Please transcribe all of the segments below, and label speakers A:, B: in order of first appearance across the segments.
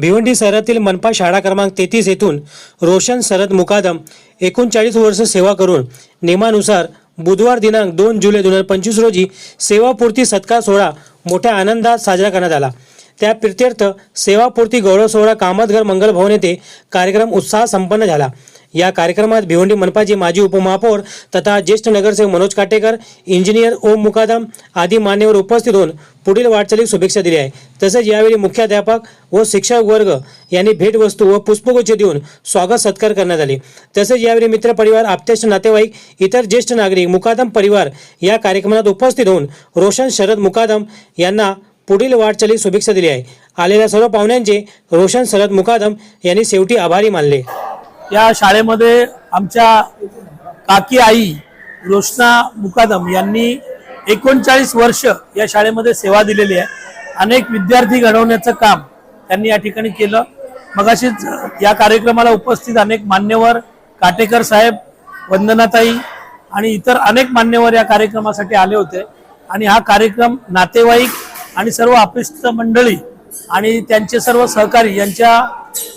A: भिवंडी शहरातील मनपा शाळा क्रमांक तेहतीस येथून रोशन शरद मुकादम एकोणचाळीस वर्ष सेवा करून नियमानुसार बुधवार दिनांक दोन जुलै दोन हजार पंचवीस रोजी सेवापूर्ती सत्कार सोहळा मोठ्या आनंदात साजरा करण्यात आला. त्या प्रित्यर्थ सेवापूर्ती गौरव सोहळा कामतघर मंगल भवन येथे कार्यक्रम उत्साह संपन्न झाला. या कार्यक्रमात भिवंडी मनपाचे माजी उपमहापौर तथा ज्येष्ठ नगरसेवक मनोज काटेकर इंजिनियर ओम मुकादम आदी मान्यवर उपस्थित होऊन पुढील वाटचालीस शुभेच्छा दिल्या आहे तसेच यावेळी मुख्याध्यापक व शिक्षक वर्ग यांनी भेटवस्तू व पुष्पगुच्छ देऊन स्वागत सत्कार करण्यात आले. तसेच यावेळी मित्रपरिवार आप्तेष्ट नातेवाईक इतर ज्येष्ठ नागरिक मुकादम परिवार या कार्यक्रमात उपस्थित होऊन रोशन शरद मुकादम यांना पुढील वाटचालीस शुभेच्छा दिली आहे आलेल्या सर्व पाहुण्यांचे रोशन शरद मुकादम यांनी शेवटी आभारी मानले.
B: या शाळेमध्ये आमच्या काकी आई रोशना मुकादम यांनी एकोणचाळीस वर्ष या शाळेमध्ये सेवा दिलेली आहे. अनेक विद्यार्थी घडवण्याचं काम त्यांनी या ठिकाणी केलं. मगाशीच या कार्यक्रमाला उपस्थित अनेक मान्यवर काटेकर साहेब वंदनाताई आणि इतर अनेक मान्यवर या कार्यक्रमासाठी आले होते. आणि हा कार्यक्रम नातेवाईक आणि सर्व अपेक्षित मंडळी आणि त्यांचे सर्व सहकारी यांच्या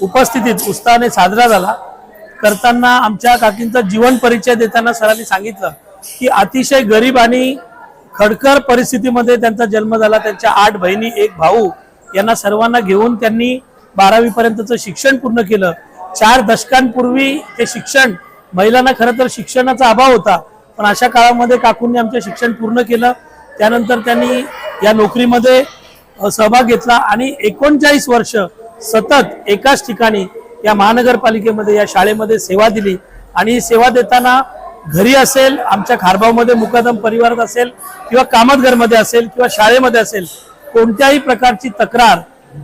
B: उपस्थितीत उत्साहाने साजरा झाला. करताना आमच्या काकींचा जीवन परिचय देताना सरांनी सांगितलं की अतिशय गरीब आणि खडकर परिस्थितीमध्ये त्यांचा जन्म झाला. त्यांच्या आठ बहिणी एक भाऊ यांना सर्वांना घेऊन त्यांनी बारावीपर्यंतचं शिक्षण पूर्ण केलं. चार दशकांपूर्वी ते शिक्षण महिलांना खरं तर शिक्षणाचा अभाव होता पण अशा काळामध्ये काकूंनी आमचं शिक्षण पूर्ण केलं. त्यानंतर त्यांनी या नोकरीमध्ये सहभाग घेतला आणि एकोणचाळीस वर्ष सतत एकाच ठिकाणी या महानगरपालिकेमध्ये या शाळेमध्ये सेवा दिली. आणि सेवा देताना घरी असेल आमच्या खारबावमध्ये मुकादम परिवारात असेल किंवा कामतघरमध्ये असेल किंवा शाळेमध्ये असेल कोणत्याही प्रकारची तक्रार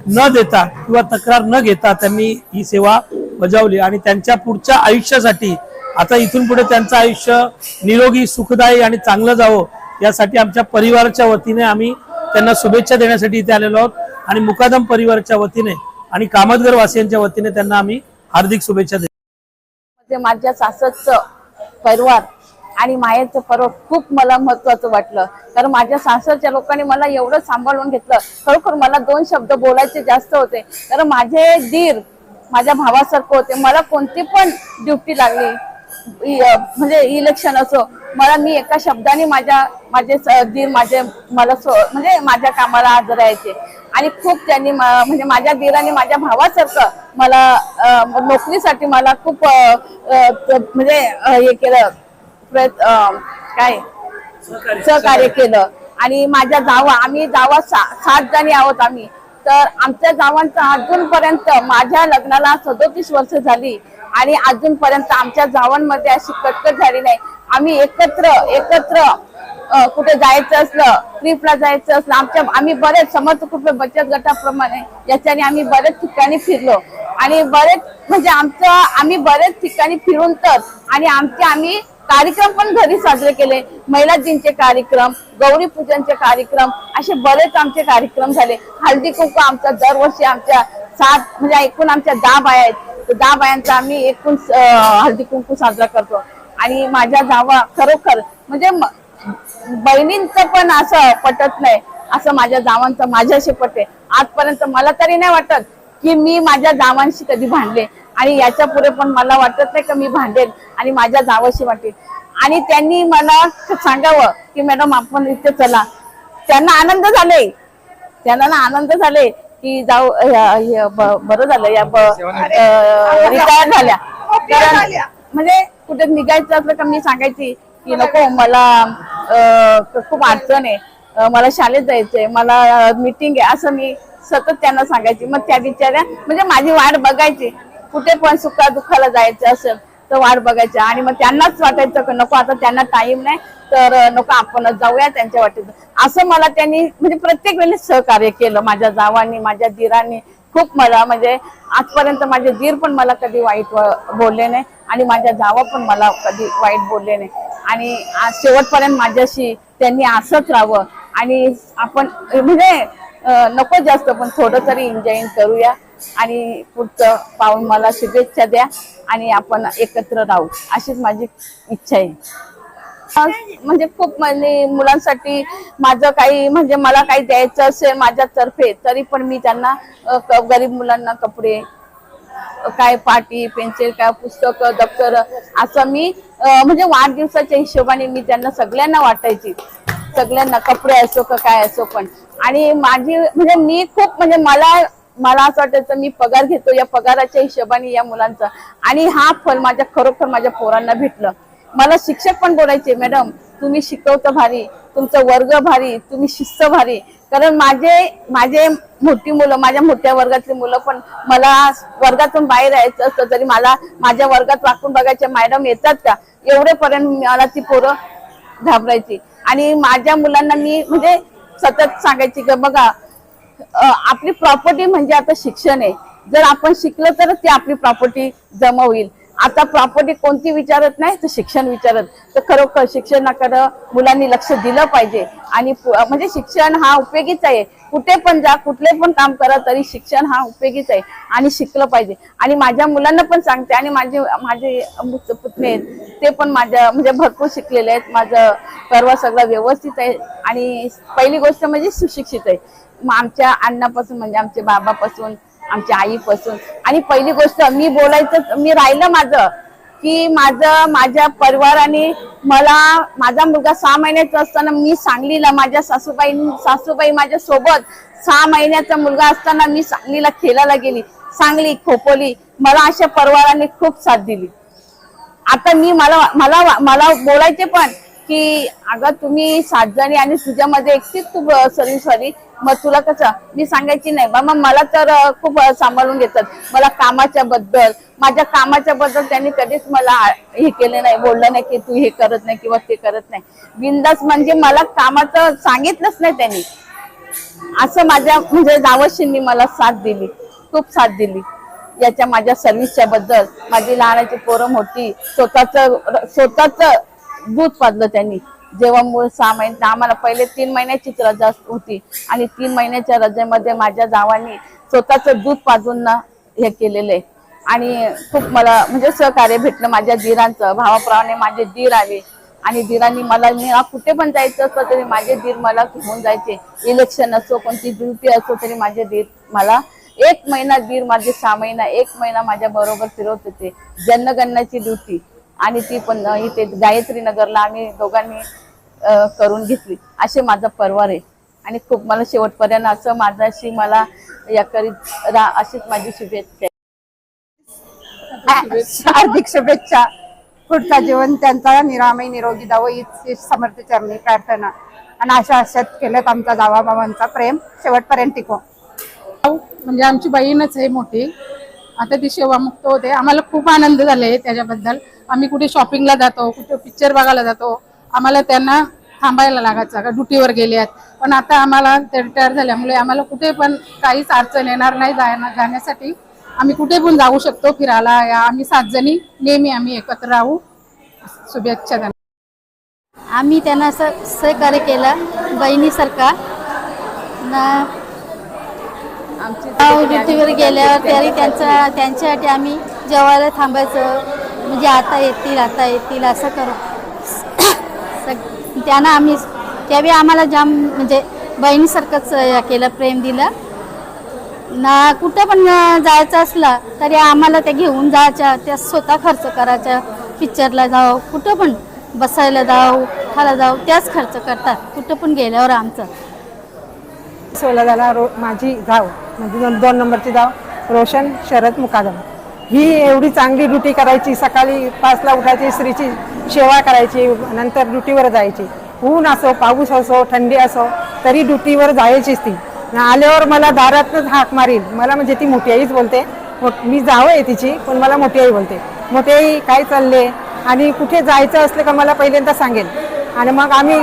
B: न देता किंवा तक्रार न घेता त्यांनी ही सेवा बजावली. आणि त्यांच्या पुढच्या आयुष्यासाठी आता इथून पुढे त्यांचं आयुष्य निरोगी सुखदायी आणि चांगलं जावं यासाठी आमच्या परिवाराच्या वतीने आम्ही त्यांना शुभेच्छा देण्यासाठी इथे आलेलो आहोत. आणि मुकादम परिवाराच्या वतीने आणि कामतगर वासियांच्या वतीने त्यांना आम्ही हार्दिक शुभेच्छा देतो.
C: ते माझ्या सासरचं परिवार आणि मायेचं पर्व खूप मला महत्वाचं वाटलं. कारण माझ्या सासरच्या लोकांनी मला एवढं सांभाळून घेतलं. खरोखर मला दोन शब्द बोलायचे जास्त होते. कारण माझे दीर माझ्या भावासारखं होते. मला कोणती पण ड्युटी लागली म्हणजे इलेक्शन असो मला मी एका शब्दाने माझ्या माझे दीर माझे मला म्हणजे माझ्या कामाला हजर राहायचे. आणि खूप त्यांनी म्हणजे माझ्या दीराने माझ्या भावासारखं मला नोकरीसाठी मला खूप म्हणजे हे केलं काय? सहकार्य केलं. आणि माझ्या जावा आम्ही जावा सा- सात जणी आहोत आम्ही. तर आमच्या जावांचं अजूनपर्यंत माझ्या लग्नाला सदोतीस वर्ष झाली. आणि अजूनपर्यंत आमच्या जावांमध्ये अशी कटकट झाली नाही. आम्ही एकत्र एकत्र कुठे जायचं असलं ट्रिपला जायचं असलं आमच्या आम्ही बरेच समर्थ कुठे बचत गटाप्रमाणे याच्याने आम्ही बरेच ठिकाणी फिरलो. आणि बरेच म्हणजे आमचं आम्ही बरेच ठिकाणी फिरून तर आणि आमचे आम्ही कार्यक्रम पण घरी साजरे केले. महिला दिनचे कार्यक्रम गौरी पूजनचे कार्यक्रम असे बरेच आमचे कार्यक्रम झाले. हळदी कुंकू आमचा दरवर्षी आमच्या सात म्हणजे एकूण आमच्या दहा बाया आहेत. दहा बायांचा आम्ही एकूण हळदी कुंकू साजरा करतो. आणि माझ्या जावा खरोखर म्हणजे बहिणींचं पण असं पटत नाही असं माझ्या जावांचं माझ्याशी पटे आजपर्यंत मला तरी नाही वाटत की मी माझ्या जावांशी कधी भांडले आणि याच्यापुढे पण मला वाटत नाही का मी भांडेल आणि माझ्या जावाशी वाटेल आणि त्यांनी मला सांगावं की मॅडम आपण इथे चला त्यांना आनंद झाले त्यांना ना आनंद झाले की जाऊ बरं झालं या रिटायर झाल्या कारण म्हणजे कुठे निघायचं असलं का मी सांगायची की नको मला खूप अडचण आहे. मला शाळेत जायचंय मला मीटिंग आहे असं मी सतत त्यांना सांगायची. मग त्या बिचाऱ्या म्हणजे माझी वाट बघायची. कुठे पण सुखा दुःखाला जायचं असेल तर वाट बघायची. आणि मग त्यांनाच वाटायचं की नको आता त्यांना टाइम नाही तर नको आपणच जाऊया त्यांच्या वाटेत असं मला त्यांनी म्हणजे प्रत्येक वेळेस सहकार्य केलं माझ्या जावांनी माझ्या दिरांनी. खूप मला म्हणजे आजपर्यंत माझे दीर पण मला कधी वाईट बोलले नाही. आणि माझ्या जावा पण मला कधी वाईट बोलले नाही. आणि आज शेवटपर्यंत माझ्याशी त्यांनी असंच राहावं. आणि आपण म्हणजे नको जास्त पण थोडं तरी एन्जॉय करूया. आणि पुढचं पाहून मला शुभेच्छा द्या. आणि आपण एकत्र राहू. अशीच माझी इच्छा आहे. म्हणजे खूप म्हणजे मुलांसाठी माझं काही म्हणजे मला काही द्यायचं असेल माझ्या तर्फे तरी पण मी त्यांना गरीब मुलांना कपडे काय पाटी पेन्सिल काय पुस्तक दप्तर असं मी म्हणजे वाढदिवसाच्या हिशोबाने मी त्यांना सगळ्यांना वाटायची. सगळ्यांना कपडे असो का काय असो पण. आणि माझी म्हणजे मी खूप म्हणजे मला मला असं वाटायचं मी पगार घेतो या पगाराच्या हिशोबाने या मुलांचा. आणि हा फल माझ्या खरोखर माझ्या पोरांना भेटलं. मला शिक्षक पण बोलायचे मॅडम तुम्ही शिकवता भारी तुमचं वर्ग भारी तुम्ही शिस्त भारी. कारण माझे माझे मोठी मुलं माझ्या मोठ्या वर्गातली मुलं पण मला वर्गातून बाहेर यायचं असतं तरी मला माझ्या वर्गात वाकून बघायचे मॅडम येतात का एवढेपर्यंत मला ती पोरं घाबरायची. आणि माझ्या मुलांना मी म्हणजे सतत सांगायची की बघा आपली प्रॉपर्टी म्हणजे आता शिक्षण आहे. जर आपण शिकलो तर ती आपली प्रॉपर्टी जमा होईल. आता प्रॉपर्टी कोणती विचारत नाही तर शिक्षण विचारत. तर खरोखर शिक्षणाकडे मुलांनी लक्ष दिलं पाहिजे. आणि म्हणजे शिक्षण हा उपयोगीच आहे. कुठे पण जा कुठले पण काम करा तरी शिक्षण हा उपयोगीच आहे. आणि शिकलं पाहिजे. आणि माझ्या मुलांना पण सांगते आणि माझे माझे पुतणे आहेत ते पण माझ्या म्हणजे भरपूर शिकलेले आहेत. माझं परवा सगळं व्यवस्थित आहे. आणि पहिली गोष्ट म्हणजे सुशिक्षित आहे. मग आमच्या अण्णापासून म्हणजे आमच्या बाबापासून आमच्या आईपासून. आणि पहिली गोष्ट मी बोलायचं मी राहिलं माझं की माझं माझ्या परिवाराने मला माझा मुलगा सहा महिन्याचा असताना मी सांगलीला माझ्या सासूबाई सासूबाई माझ्या सोबत सहा महिन्याचा मुलगा असताना मी सांगलीला खेळायला गेली. सांगली खोपोली मला अशा परिवाराने खूप साथ दिली. आता मी मला मला मला बोलायचे पण की अगं तुम्ही सात जणी आणि तुझ्यामध्ये एकटीच तू सॉरी सॉरी मग तुला कसं? मी सांगायची नाही. बाबा मला तर खूप सांभाळून घेतात. मला कामाच्या बद्दल माझ्या कामाच्या बद्दल त्यांनी कधीच मला हे केलं नाही बोललं नाही की तू हे करत नाही किंवा ते करत नाही. बिंदास म्हणजे मला कामाचं सांगितलंच नाही त्यांनी. असं माझ्या म्हणजे दावशींनी मला साथ दिली. खूप साथ दिली. याच्या माझ्या सर्व्हिसच्या बद्दल माझी लहानाची पोरं होती स्वतःच स्वतःच दूध पाजलं त्यांनी. जेव्हा मूळ सहा महिने आम्हाला पहिले तीन महिन्याचीच रजा होती. आणि तीन महिन्याच्या रजेमध्ये माझ्या जावांनी स्वतःच दूध पाजून ना हे केलेलं. आहे आणि खूप मला म्हणजे सहकार्य भेटलं माझ्या दीरांचं. भावाप्रमाणे माझे दीर आले. आणि दीरांनी मला मी कुठे पण जायचं असलं तरी माझे दीर मला घेऊन जायचे. इलेक्शन असो कोणती ड्युटी असो तरी माझे दीर मला एक महिना दीर माझे सहा महिना एक महिना माझ्या बरोबर फिरवत होते. जनगणनाची ड्युटी आणि ती पण इथे गायत्री नगरला आम्ही दोघांनी करून घेतली. असे माझा परिवार आहे. आणि खूप मला शेवटपर्यंत असं माझ्याशी मला या करीत रा अशीच माझी शुभेच्छा.
D: हार्दिक शुभेच्छा. पुढचा जीवन त्यांचा निरामय निरोगी दावं हीच समर्थ चरणी प्रार्थना. आणि अशा आशेत केलं आमचा जावा बाबांचा प्रेम. शेवटपर्यंत टिको
E: म्हणजे आमची बहीणच आहे मोठी. आता ती सेवामुक्त होते. आम्हाला खूप आनंद झाले त्याच्याबद्दल. आम्ही कुठे शॉपिंगला जातो कुठे पिक्चर बघायला जातो. आम्हाला त्यांना थांबायला लागायचं का ड्युटीवर गेले आहेत पण आता आम्हाला ते रिटायर झाल्यामुळे आम्हाला कुठे पण काहीच अडचण येणार नाही जाण्या- जाण्यासाठी. आम्ही कुठे पण जाऊ शकतो फिरायला. या आम्ही सात जणी नेहमी आम्ही एकत्र राहू. शुभेच्छा त्यांना.
F: आम्ही त्यांना असं सहकार्य केलं. बहिणीसारखा. ना
C: आमची
F: ड्युटीवर गेल्यावर तरी त्यांचा त्यांच्यासाठी आम्ही जेवायला थांबायचं. म्हणजे आता येतील आता येतील असं करू. सग- त्यांना आम्ही त्यावेळी आम्हाला जाम म्हणजे बहिणीसारखंच केलं प्रेम दिलं. ना कुठं पण जायचं असलं तरी आम्हाला ते घेऊन जायच्या त्या स्वतः खर्च करायच्या. पिक्चरला जाऊ कुठं पण बसायला जाऊ खायला जाऊ त्याच खर्च करतात. कुठं पण गेल्यावर आमचं.
D: सोलादाला रो माझी धाव म्हणजे दोन दोन नंबरची धाव रोशन शरद मुकादम. ही एवढी चांगली ड्युटी करायची सकाळी पाचला उठायची स्त्रीची सेवा करायची नंतर ड्युटीवर जायची. ऊन असो पाऊस असो थंडी असो तरी ड्युटीवर जायचीच ती. आल्यावर मला दारातच हाक मारील मला म्हणजे ती मोठी आईच बोलते. मी जावं आहे तिची पण मला मोठी आई बोलते. मोठी आई काय चालले आणि कुठे जायचं असलं का मला पहिल्यांदा सांगेल. आणि मग आम्ही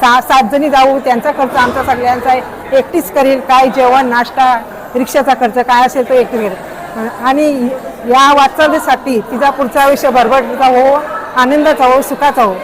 D: सहा सात जणी जाऊ त्यांचा खर्च आमचा सगळ्यांचा आहे. एकटीच करील काय जेवण नाश्ता रिक्षाचा खर्च काय असेल तो एकटी करेल आणि या वाटचालीसाठी तिचा पुढचा आयुष्य भरभरचा हो आनंदाचा हो सुखाचा हो